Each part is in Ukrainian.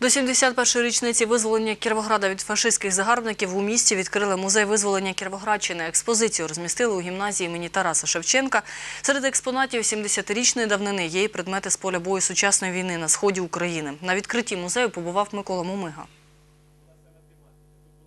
До 71-ї річниці визволення Кіровограда від фашистських загарбників у місті відкрили музей визволення Кіровоградщини. Експозицію розмістили у гімназії імені Тараса Шевченка. Серед експонатів 70-річної давнини є і предмети з поля бою сучасної війни на сході України. На відкритті музею побував Микола Мумига.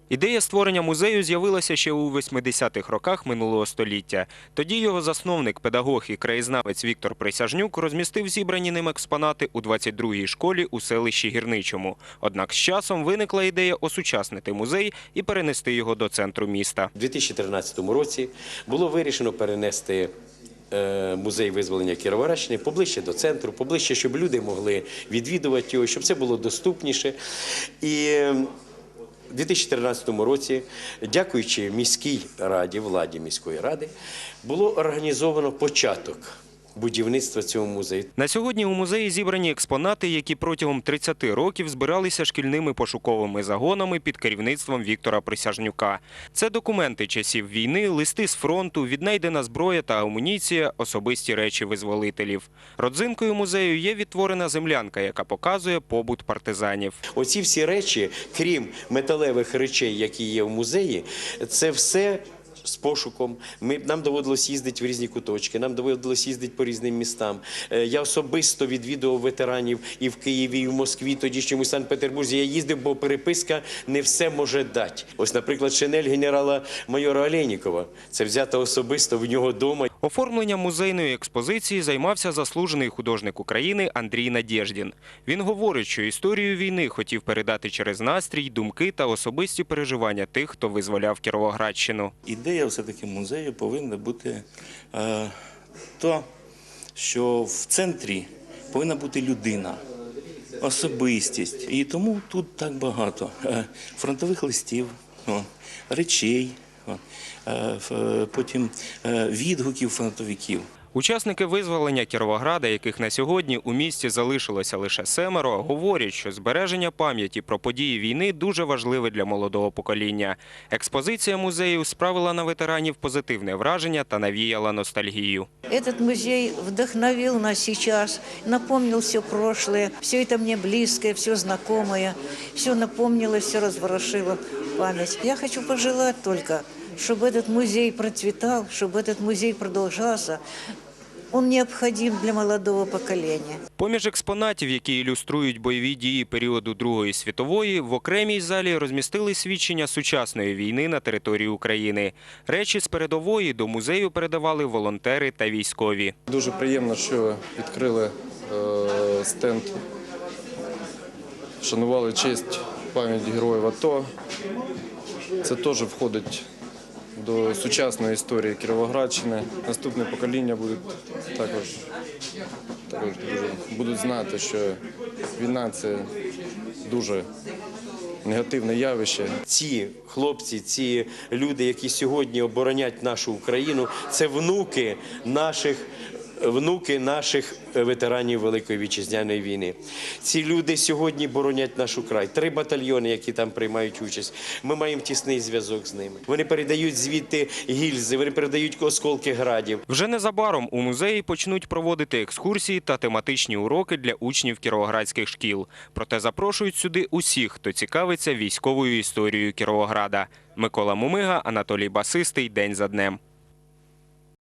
Ідея створення музею з'явилася ще у 80-х роках минулого століття. Тоді його засновник, педагог і краєзнавець Віктор Присяжнюк розмістив зібрані ним експонати у 22-й школі у селищі Гірничому. Однак з часом виникла ідея осучаснити музей і перенести його до центру міста. У 2013 році було вирішено перенести е, музей визволення Кіровоградщини поближче до центру, поближче, щоб люди могли відвідувати його, щоб це було доступніше. І у 2013 році, дякуючи міській раді, владі міської ради, було організовано початок будівництва цього музею. На сьогодні у музеї зібрані експонати, які протягом 30 років збиралися шкільними пошуковими загонами під керівництвом Віктора Присяжнюка. Це документи часів війни, листи з фронту, віднайдена зброя та амуніція, особисті речі визволителів. Родзинкою музею є відтворена землянка, яка показує побут партизанів. Оці всі речі, крім металевих речей, які є в музеї, це все. З пошуком ми нам доводилось їздити в різні куточки, нам доводилось їздити по різним містам. Е, Я особисто відвідував ветеранів і в Києві, і в Москві, тоді ще в Санкт-Петербурзі. Я їздив, бо переписка не все може дати. Ось, наприклад, шинель генерала майора Олейнікова. Це взято особисто в нього вдома. Оформленням музейної експозиції займався заслужений художник України Андрій Надєждін. Він говорить, що історію війни хотів передати через настрій, думки та особисті переживання тих, хто визволяв Кіровоградщину. Ідея все-таки музею повинна бути е, то, що в центрі повинна бути людина, особистість. І тому тут так багато е, фронтових листів, речей, е, потім відгуків фронтовиків. Учасники визволення Кіровограда, яких на сьогодні у місті залишилося лише семеро, говорять, що збереження пам'яті про події війни дуже важливе для молодого покоління. Експозиція музею справила на ветеранів позитивне враження та навіяла ностальгію. Этот музей вдохновил нас сейчас, напомнил все прошлое, все это мне близкое, все знакомое, все напомнило, все разворошило память. Я хочу пожелать только, чтобы этот музей процветал, чтобы этот музей продолжался. Он необходим для молодого поколения. Поміж експонатів, які ілюструють бойові дії періоду Другої світової, в окремій залі розмістили свідчення сучасної війни на території України. Речі з передової до музею передавали волонтери та військові. Дуже приємно, що відкрили е, стенд, шанували честь пам'ять героїв АТО. Це теж входить до сучасної історії Кіровоградщини. Наступне покоління будуть також, також будуть знати, що війна це дуже негативне явище. Ці хлопці, ці люди, які сьогодні оборонять нашу Україну, це внуки наших. Внуки наших ветеранів Великої вітчизняної війни. Ці люди сьогодні боронять наш край. Три батальйони, які там приймають участь. Ми маємо тісний зв'язок з ними. Вони передають звідти гільзи, вони передають осколки градів. Вже незабаром у музеї почнуть проводити екскурсії та тематичні уроки для учнів кіровоградських шкіл. Проте запрошують сюди усіх, хто цікавиться військовою історією Кіровограда. Микола Мумига, Анатолій Басистий. День за днем.